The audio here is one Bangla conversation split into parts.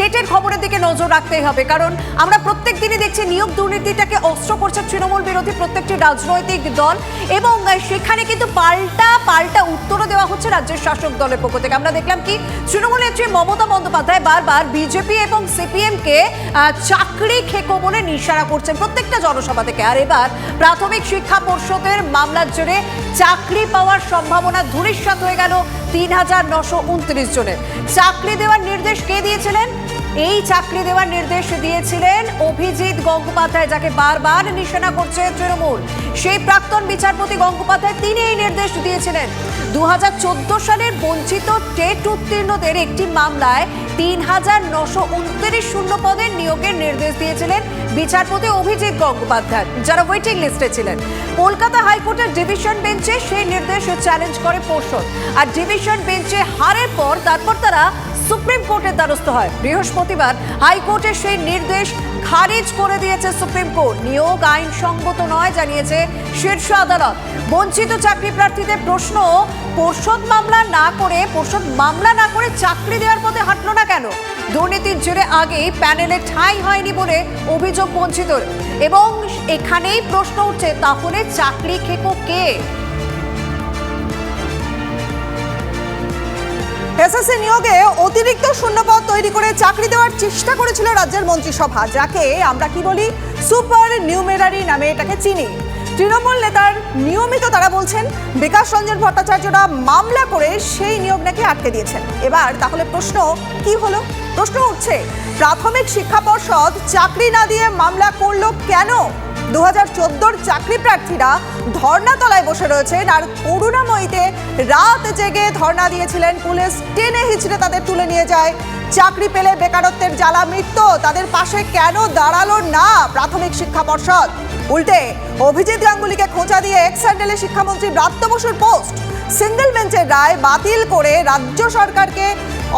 টেটের খবরের দিকে নজর রাখতেই হবে, কারণ আমরা প্রত্যেক দিনই দেখছি নিয়োগ দুর্নীতিটাকে অস্ত্র করছে তৃণমূল বিরোধী প্রত্যেকটি রাজনৈতিক দল এবং সেখানে কিন্তু পাল্টা পাল্টা উত্তরও দেওয়া হচ্ছে রাজ্যের শাসক দলের পক্ষ থেকে। আমরা দেখলাম কি তৃণমূল নেত্রী মমতা বন্দ্যোপাধ্যায় বারবার বিজেপি এবং সিপিএম কে চাকরি খেকো বলে নিশানা করছেন প্রত্যেকটা জনসভা থেকে। আর এবার প্রাথমিক শিক্ষা পর্ষদের মামলার জোরে চাকরি পাওয়ার সম্ভাবনা ধূলিসাৎ হয়ে গেল তিন হাজার নশো উনত্রিশ জনের। চাকরি দেওয়ার নির্দেশ কে দিয়েছিলেন? এই চাকরি দেওয়ার নির্দেশ দিয়েছিলেন অভিজিৎ গঙ্গোপাধ্যায়, যাকে বারবার নিশানা করছে তৃণমূল। সেই প্রাক্তন বিচারপতি গঙ্গোপাধ্যায় তিনি এই নির্দেশ দিয়েছিলেন। দু হাজার চোদ্দ সালের বঞ্চিত টেট উত্তীর্ণদের একটি মামলায় তিন হাজার নশো উনত্রিশ শূন্য পদের নিয়োগের নির্দেশ দিয়েছিলেন বিচারপতি অভিজিৎ গঙ্গোপাধ্যায়, যারা ওয়েটিং লিস্টে ছিলেন। কলকাতা হাইকোর্টের ডিভিশন বেঞ্চে সেই নির্দেশ চ্যালেঞ্জ করে পর্ষদ। আর ডিভিশন বেঞ্চে হারের পর তারপর তারা সুপ্রিম কোর্টের দ্বারস্থ হয়। বৃহস্পতিবার হাইকোর্টের সেই নির্দেশ খারিজ করে দিয়েছে সুপ্রিম কোর্ট। নিয়োগ আইনসঙ্গত নয়, জানিয়েছে শীর্ষ আদালত। বঞ্চিত চাকরি প্রার্থীদের প্রশ্ন পর্ষদ মামলা না করে পর্ষদ মামলা না করে চাকরি দেওয়ার পথে হাঁটলো না কেন? দুর্নীতির জেরে আগেই প্যানেলে ঠাঁই হয়নি বলে অভিযোগ বঞ্চিত এবং এখানেই প্রশ্ন উঠছে, তাহলে চাকরি খেকো কে? এসএসসি নিয়োগে অতিরিক্ত শূন্যপদ তৈরি করে চাকরি দেওয়ার চেষ্টা করেছিল রাজ্যের মন্ত্রিসভা, যাকে আমরা কি বলি, সুপার নিউমেরারি নামে এটাকে চিনি। তৃণমূল নেতার নিয়মিত তারা বলছেন, বিকাশ রঞ্জন ভট্টাচার্যরা মামলা করে সেই নিয়োগ নাকি আটকে দিয়েছেন। এবার তাহলে প্রশ্ন কি হলো? প্রশ্ন উঠছে, প্রাথমিক শিক্ষা পর্ষদ চাকরি না দিয়ে মামলা করল কেন? দু চোদ্দোর চাকরি প্রার্থীরা ধর্নাতলায় বসে রয়েছেন আর করুণাময়ীতে রাত জেগে ধর্ণা দিয়েছিলেন পুলিশ। টেনে হিচড়ে তাদের তুলে নিয়ে যায়। চাকরি পেলে বেকারত্বের জ্বালা মৃত্যু। তাদের পাশে কেন দাঁড়াল না প্রাথমিক শিক্ষা পর্ষদ? উল্টে অভিজিৎ গাঙ্গুলিকে খোঁচা দিয়ে এক্স হ্যান্ডেলে শিক্ষামন্ত্রী ব্রাত্য বসুর পোস্ট। সিঙ্গেল বেঞ্চের রায় বাতিল করে রাজ্য সরকারকে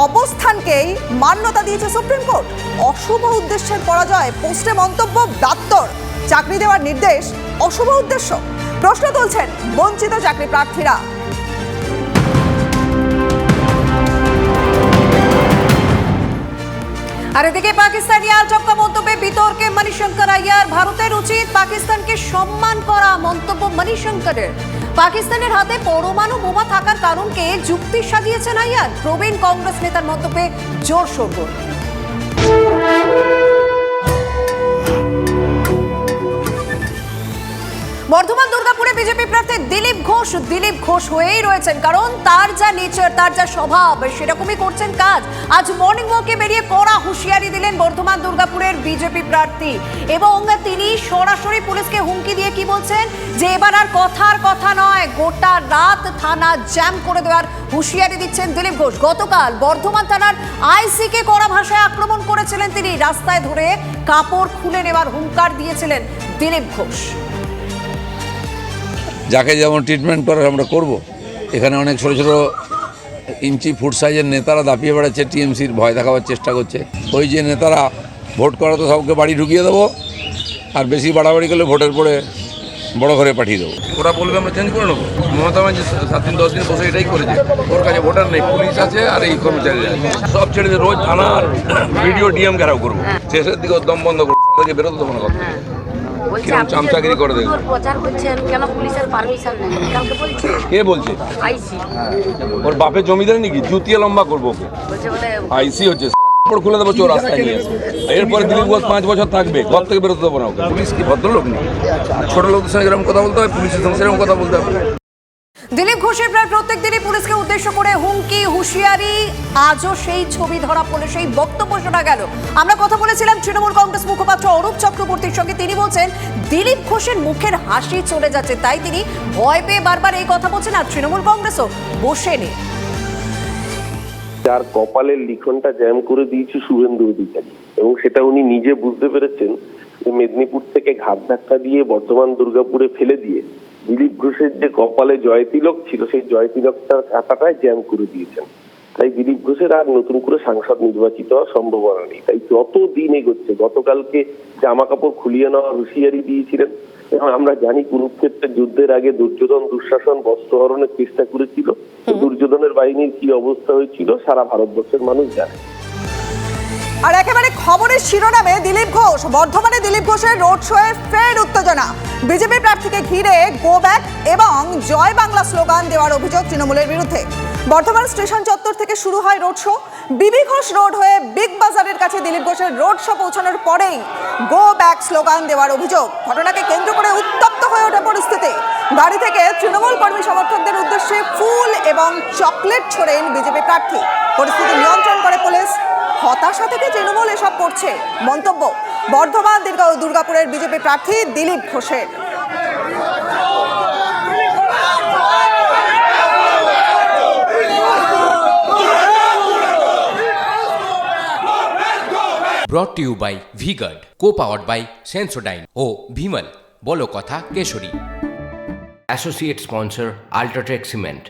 অবস্থানকেই মান্যতা দিয়েছে সুপ্রিম কোর্ট। অশুভ উদ্দেশ্যের পরাজয় পোস্টে মন্তব্য ব্রাত্যর। চাকরি দেওয়ার নির্দেশ, অশুভ উদ্দেশ্য। প্রশ্ন তুলছেন বঞ্চিত চাকরি প্রার্থীরা। আর এদিকে পাকিস্তানি আলটপকা মন্তব্যে বিতর্কে মণিশঙ্কর আয়ার, ভারতের উচিত পাকিস্তানকে সম্মান করা মন্তব্য মণিশঙ্করের। পাকিস্তানের হাতে পরমাণু বোমা থাকার কারণকে যুক্তি সাজিয়েছেন আয়ার। প্রবীণ কংগ্রেস নেতার মন্তব্যে জোর শোরগোল বর্ধমান, দুর্গাপুরে বিজেপি প্রার্থী দিলীপ ঘোষ দিলীপ ঘোষ হয়েই রয়েছেন। কারণ তার যা নেচার, তার যা স্বভাব, সেরকমই করছেন কাজ। আজ মর্নিং ওয়াকে বেরিয়ে কড়া হুঁশিয়ারি দিলেন বর্ধমান, দুর্গাপুরের বিজেপি প্রার্থী। এবং তিনি সরাসরি পুলিশকে হুমকি দিয়ে কি বলছেন? যে এবার আর কথার কথা নয়, গোটা রাত থানা জ্যাম করে দেওয়ার হুঁশিয়ারি দিচ্ছেন দিলীপ ঘোষ। গতকাল বর্ধমান থানার আইসিকে কড়া ভাষায় আক্রমণ করেছিলেন তিনি। রাস্তায় ধরে কাপড় খুলে নেওয়ার হুঙ্কার দিয়েছিলেন দিলীপ ঘোষ। যাকে যেমন ট্রিটমেন্ট করার আমরা করব। এখানে অনেক ছোট ছোট ইঞ্চি ফুট সাইজের নেতারা দাপিয়ে বেড়াচ্ছে টিএমসির ভয় দেখাবার চেষ্টা করছে। ওই যে নেতারা ভোট করা তো সবকে বাড়ি ঢুকিয়ে দেবো, আর বেশি বাড়াবাড়ি করলে ভোটের পরে বড় ঘরে পাঠিয়ে দেবো। ওরা বলবে আমরা চেঞ্জ করে নেব। মমতা ব্যানার্জি সাত দিন, দশ দিন বসে এটাই করেছে। ওর কাছে ভোটার নেই পুলিশ আছে আর এই কর্মচারী আছে। সব ছেড়ে রোজ থানা ভিডিও ডিএম ঘেরাও করব। শেষের দিকে দম বন্ধ করব বেরোতে দেবো না কথা। বলছে আপনি চামচাগিরি করে দেখবেন? প্রচার করছেন কেন পুলিশের পারমিশন নেই? কালকে বলছে কে বলছে? আইসি। ওর বাপের জমিদার নাকি? জুতিয়ে লম্বা করব ওকে। আইসি হচ্ছে। কাপড় খুলে দেবো চোর রাস্তায় নিয়ে এরপরে দিলীপ ঘোষ পাঁচ বছর থাকবে। ঘর থেকে বেরোতে দেবো না ওকে। পুলিশ কি ভদ্রলোক নেই ছোট লোকদের সঙ্গে এরকম কথা বলতে হবে পুলিশের সঙ্গে সেরকম কথা বলতে হবে দিলীপ ঘোষের প্রায় প্রত্যেক দিনই পুলিশকে উদ্দেশ্য করে হুমকি, হুঁশিয়ারি, আজও সেই ছবি ধরা পড়ে সেই বক্তব্য শোনা গেল। আমরা কথা বলেছিলাম তৃণমূল কংগ্রেস মুখপাত্র অরূপ চক্রবর্তীর সঙ্গে। তিনি বলছেন, দিলীপ ঘোষের মুখের হাসি চলে যাচ্ছে, তাই তিনি ভয় পেয়ে বারবার এই কথা বলছেন আর তৃণমূল কংগ্রেসও বসে নেই। যার কপালের লিখনটা জ্যাম করে দিয়েছে শুভেন্দু অধিকারী। এবং সেটা উনি নিজে বুঝতে পেরেছেন মেদিনীপুর থেকে ঘাট ধাক্কা দিয়ে বর্ধমান দুর্গাপুরে ফেলে দিয়ে দিলীপ ঘোষের যে কপালে জয় তিলক ছিল সেই জয় তিলকটার খাতাটাই জ্যাম করে দিয়েছেন। তাই দিলীপ ঘোষের আর নতুন করে সাংসদ নির্বাচিত হওয়ার সম্ভাবনা নেই। তাই যত দিন এগোচ্ছে গতকালকে জামা কাপড় খুলিয়ে নেওয়ার হুঁশিয়ারি দিয়েছিলেন এবং আমরা জানি কুরুক্ষেত্রের যুদ্ধের আগে দুর্যোধন দুঃশাসন বস্ত্রহরণের চেষ্টা করেছিল। দুর্যোধনের বাহিনীর কি অবস্থা হয়েছিল সারা ভারতবর্ষের মানুষ জানে। আর একেবারে খবরের শিরোনামে দিলীপ ঘোষ বর্ধমানে দিলীপ ঘোষের রোড শোয়ে ফের উত্তেজনা। বিজেপি প্রার্থীকে ঘিরে গো ব্যাক এবং জয় বাংলা স্লোগান দেওয়ার অভিযোগ তৃণমূলের বিরুদ্ধে। বর্ধমান স্টেশন চত্বর থেকে শুরু হয় রোড শো। বিবি ঘোষ রোড হয়ে বিগ বাজারের কাছে দিলীপ ঘোষের রোড শো পৌঁছানোর পরেই গো ব্যাক স্লোগান দেওয়ার অভিযোগ। ঘটনাকে কেন্দ্র করে উত্তপ্ত হয়ে ওঠে পরিস্থিতি। গাড়ি থেকে তৃণমূল কর্মী সমর্থকদের উদ্দেশ্যে ফুল এবং চকলেট ছোড়েন বিজেপি প্রার্থী। পরিস্থিতি নিয়ন্ত্রণ পুলিশ হতাশা থেকে তৃণমূল এসব করছে। মন্তব্য বর্ধমান দুর্গা দুর্গাপুরের বিজেপি প্রার্থী দিলীপ ঘোষের। Brought to you by V Guard co powered by Sensodyne ও ভিমল বলো কথা Keshari. Associate sponsor UltraTech cement